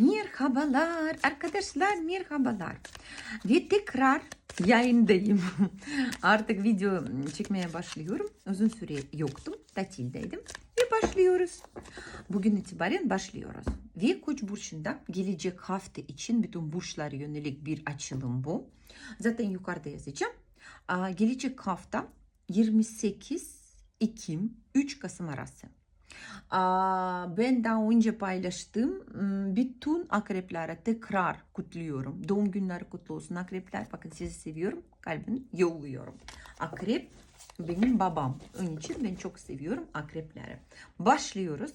Merhabalar arkadaşlar merhabalar. Ve tekrar yayındayım. Artık video çekmeye başlıyorum. Uzun süre yoktum. Tatildeydim. Ve başlıyoruz. Bugün itibaren başlıyoruz. Ve Koç burçunda gelecek hafta için bütün burçlara yönelik bir açılım bu. Zaten yukarıda yazacağım. Gelecek hafta 28 Ekim 3 Kasım arası. Ben daha önce paylaştım. Hmm, Bütün akreplere tekrar kutluyorum. Doğum günleri kutlu olsun akrepler. Bakın sizi seviyorum. Kalbimi yolluyorum. Akrep benim babam. Onun için ben çok seviyorum akrepleri. Başlıyoruz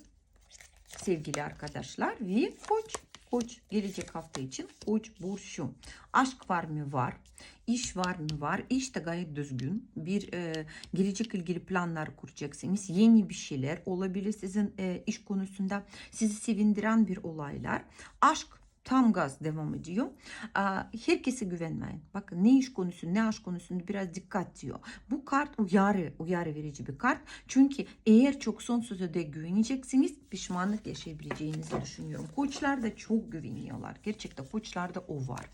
sevgili arkadaşlar ve koç koç gelecek hafta için koç burcu aşk var mı var iş var mı var iş de gayet düzgün bir e, gelecek ilgili planlar kuracaksınız yeni bir şeyler olabilir sizin e, iş konusunda sizi sevindiren bir olaylar aşk tam gaz devam ediyor. Herkese güvenmeyin. Bakın ne iş konusu ne aşk konusunda biraz dikkat diyor. Bu kart uyarı, uyarı verici bir kart. Çünkü eğer çok son söze de güveneceksiniz pişmanlık yaşayabileceğinizi düşünüyorum. Koçlar da çok güveniyorlar. Gerçekten koçlarda o var.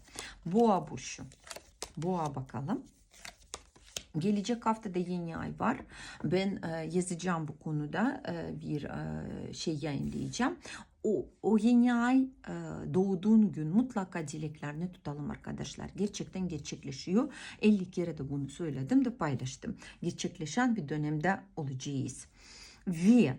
Boğa burcu. Boğa bakalım. Gelecek haftada yeni ay var. Ben e, yazacağım bu konuda e, bir e, şey yayınlayacağım. O, o yeni ay e, doğduğun gün mutlaka dileklerini tutalım arkadaşlar. Gerçekten gerçekleşiyor. 50 kere de bunu söyledim de paylaştım. Gerçekleşen bir dönemde olacağız. Ve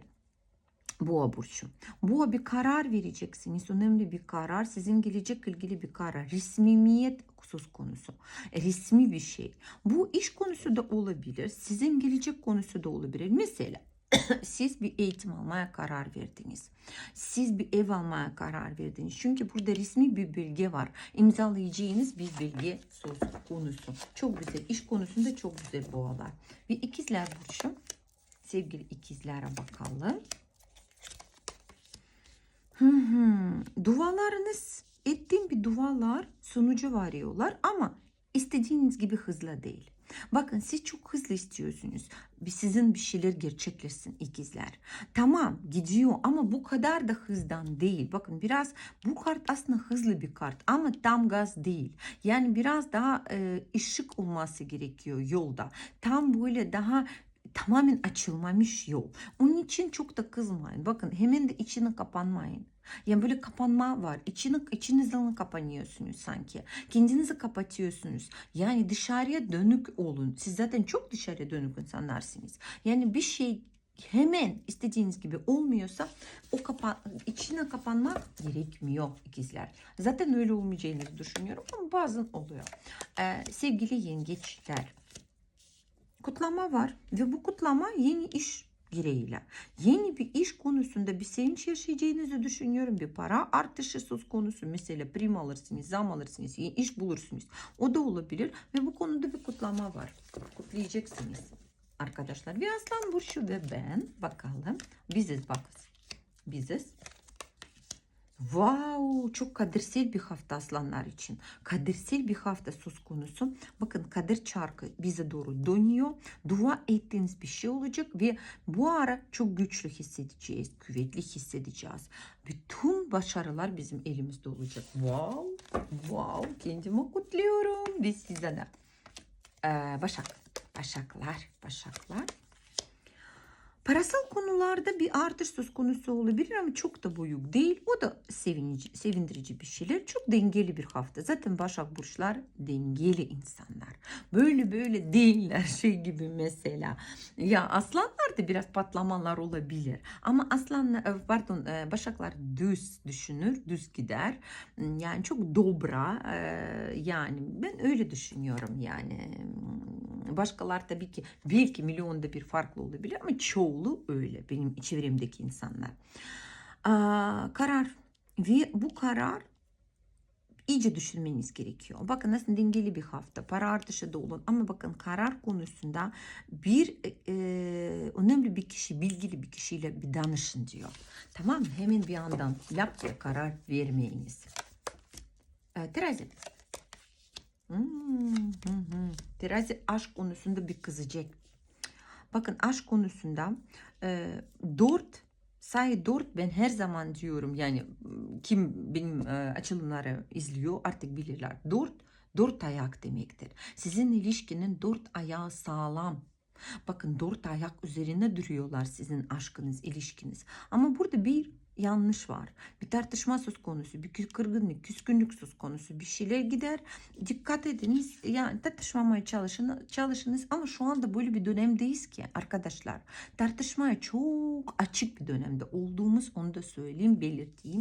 Boğa burcu. Boğa bir karar vereceksiniz. Önemli bir karar. Sizin gelecek ilgili bir karar. Resmimiyet söz konusu. E, Resmi bir şey. Bu iş konusu da olabilir. Sizin gelecek konusu da olabilir. Mesela siz bir eğitim almaya karar verdiniz. Siz bir ev almaya karar verdiniz. Çünkü burada resmi bir belge var. İmzalayacağınız bir belge söz konusu. Çok güzel. İş konusunda çok güzel boğalar. Ve ikizler burcu. Sevgili ikizlere bakalım. Hı hı. Dualarınız ettiğim bir dualar sonucu varıyorlar ama istediğiniz gibi hızlı değil. Bakın siz çok hızlı istiyorsunuz. Sizin bir şeyler gerçekleşsin ikizler. Tamam gidiyor ama bu kadar da hızdan değil. Bakın biraz bu kart aslında hızlı bir kart ama tam gaz değil. Yani biraz daha e, ışık olması gerekiyor yolda. Tam böyle daha tamamen açılmamış yol. Onun için çok da kızmayın. Bakın hemen de içine kapanmayın. Yani böyle kapanma var. İçini, içinizden kapanıyorsunuz sanki. Kendinizi kapatıyorsunuz. Yani dışarıya dönük olun. Siz zaten çok dışarıya dönük insanlarsınız. Yani bir şey hemen istediğiniz gibi olmuyorsa o kapa içine kapanmak gerekmiyor ikizler. Zaten öyle olmayacağını düşünüyorum ama bazen oluyor. Ee, sevgili yengeçler kutlama var ve bu kutlama yeni iş gereğiyle. Yeni bir iş konusunda bir sevinç yaşayacağınızı düşünüyorum. Bir para artışı söz konusu. Mesela prim alırsınız, zam alırsınız, yeni iş bulursunuz. O da olabilir ve bu konuda bir kutlama var. Kutlayacaksınız arkadaşlar. Bir aslan burcu ve ben bakalım. Biziz bakın. Biziz. Wow, çok kadersel bir hafta aslanlar için. Kadersel bir hafta söz konusu. Bakın kader çarkı bize doğru dönüyor. Dua ettiğiniz bir şey olacak ve bu ara çok güçlü hissedeceğiz. Kuvvetli hissedeceğiz. Bütün başarılar bizim elimizde olacak. Wow, wow. Kendimi kutluyorum. Biz size de. Ee, Başak. Başaklar, Başaklar. Parasal konularda bir artış söz konusu olabilir ama çok da büyük değil. O da sevinici, sevindirici bir şeyler. Çok dengeli bir hafta. Zaten Başak Burçlar dengeli insanlar. Böyle böyle değiller şey gibi mesela. Ya aslanlar da biraz patlamalar olabilir. Ama aslanlar, pardon Başaklar düz düşünür, düz gider. Yani çok dobra. Yani ben öyle düşünüyorum yani. Başkalar tabii ki belki milyonda bir farklı olabilir ama çoğulu öyle benim çevremdeki insanlar. Aa, karar ve bu karar iyice düşünmeniz gerekiyor. Bakın aslında dengeli bir hafta. Para artışı da olun ama bakın karar konusunda bir e, önemli bir kişi, bilgili bir kişiyle bir danışın diyor. Tamam? Hemen bir yandan lap diye karar vermeyiniz. E, terazi. Hmm, hı hı. Terazi aşk konusunda bir kızacak. Bakın aşk konusunda e, dört sayı 4 ben her zaman diyorum yani m, kim benim e, açılımları izliyor artık bilirler. 4 dört ayak demektir. Sizin ilişkinin dört ayağı sağlam. Bakın dört ayak üzerine duruyorlar sizin aşkınız, ilişkiniz. Ama burada bir yanlış var. Bir tartışma söz konusu, bir kırgınlık, küskünlük söz konusu. Bir şeyler gider. Dikkat ediniz. Yani tartışmamaya çalışın, çalışınız ama şu anda böyle bir dönemdeyiz ki arkadaşlar. Tartışmaya çok açık bir dönemde olduğumuz onu da söyleyeyim, belirteyim.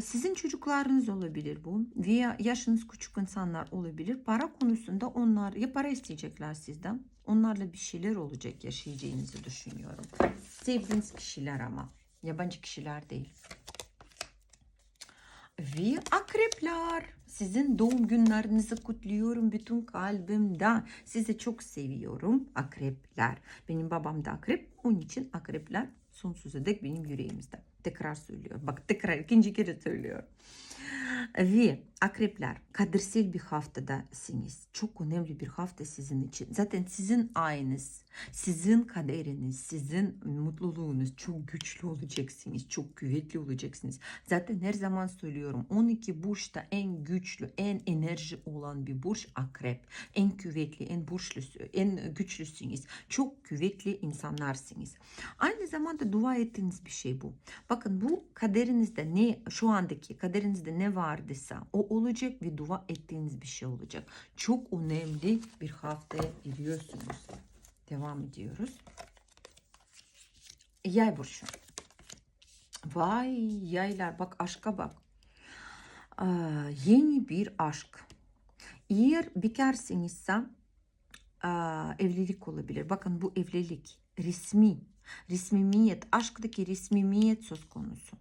Sizin çocuklarınız olabilir bu veya yaşınız küçük insanlar olabilir. Para konusunda onlar ya para isteyecekler sizden. Onlarla bir şeyler olacak yaşayacağınızı düşünüyorum. Sevdiğiniz kişiler ama yabancı kişiler değil. Ve akrepler. Sizin doğum günlerinizi kutluyorum bütün kalbimden. Sizi çok seviyorum akrepler. Benim babam da akrep. Onun için akrepler sonsuza dek benim yüreğimizde. Tekrar söylüyorum. Bak tekrar ikinci kere söylüyorum. Ve akrepler kadersel bir haftadasınız. Çok önemli bir hafta sizin için. Zaten sizin ayınız, sizin kaderiniz, sizin mutluluğunuz çok güçlü olacaksınız. Çok kuvvetli olacaksınız. Zaten her zaman söylüyorum 12 burçta en güçlü, en enerji olan bir burç akrep. En kuvvetli, en burçlusu, en güçlüsünüz. Çok kuvvetli insanlarsınız. Aynı zamanda dua ettiğiniz bir şey bu. Bakın bu kaderinizde ne şu andaki kaderinizde ne vardıysa o olacak ve dua ettiğiniz bir şey olacak. Çok önemli bir haftaya giriyorsunuz. Devam ediyoruz. Yay burcu. Vay yaylar bak aşka bak. Aa, yeni bir aşk. Eğer bekarsınızsa aa, evlilik olabilir. Bakın bu evlilik resmi, resmimiyet, aşktaki resmimiyet söz konusu.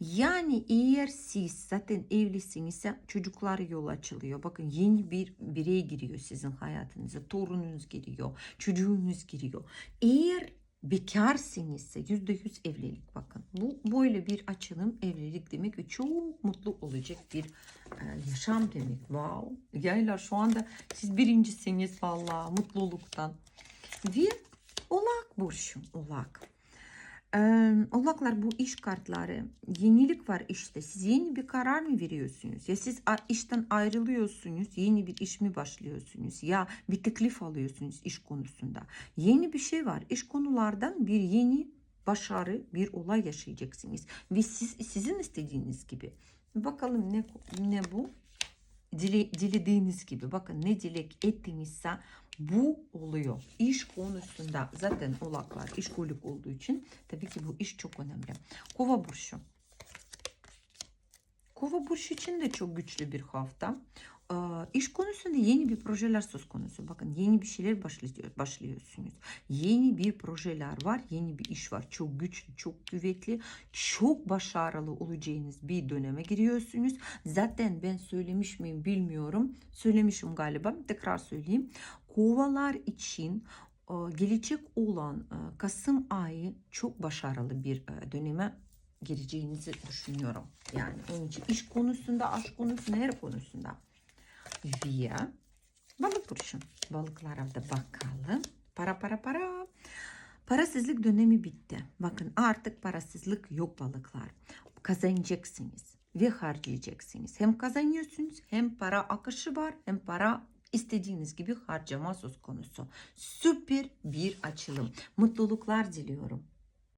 Yani eğer siz zaten evlisinizse çocuklar yol açılıyor. Bakın yeni bir birey giriyor sizin hayatınıza. Torununuz giriyor, çocuğunuz giriyor. Eğer bekarsınızsa yüzde yüz evlilik bakın. Bu böyle bir açılım evlilik demek çok mutlu olacak bir e, yaşam demek. Wow. Yaylar şu anda siz birincisiniz valla mutluluktan. Ve Oğlak burcu, Oğlak. Oğlaklar bu iş kartları. Yenilik var işte. Siz yeni bir karar mı veriyorsunuz? Ya siz işten ayrılıyorsunuz, yeni bir iş mi başlıyorsunuz? Ya bir teklif alıyorsunuz iş konusunda. Yeni bir şey var. İş konulardan bir yeni başarı, bir olay yaşayacaksınız. Ve siz sizin istediğiniz gibi. Bakalım ne ne bu? Dile, dilediğiniz gibi. Bakın ne dilek ettiğinizse bu oluyor. İş konusunda zaten oğlaklar işkolik olduğu için tabii ki bu iş çok önemli. Kova burcu. Kova burcu için de çok güçlü bir hafta. İş konusunda yeni bir projeler söz konusu. Bakın yeni bir şeyler başlıyor, başlıyorsunuz. Yeni bir projeler var, yeni bir iş var. Çok güçlü, çok kuvvetli, çok başarılı olacağınız bir döneme giriyorsunuz. Zaten ben söylemiş miyim bilmiyorum. Söylemişim galiba. Tekrar söyleyeyim. Kovalar için e, gelecek olan e, Kasım ayı çok başarılı bir e, döneme gireceğinizi düşünüyorum. Yani onun için iş konusunda, aşk konusunda, her konusunda. Ve balık burcu. Balıklara da bakalım. Para para para. Parasızlık dönemi bitti. Bakın artık parasızlık yok balıklar. Kazanacaksınız ve harcayacaksınız. Hem kazanıyorsunuz hem para akışı var hem para istediğiniz gibi harcama söz konusu. Süper bir açılım. Mutluluklar diliyorum.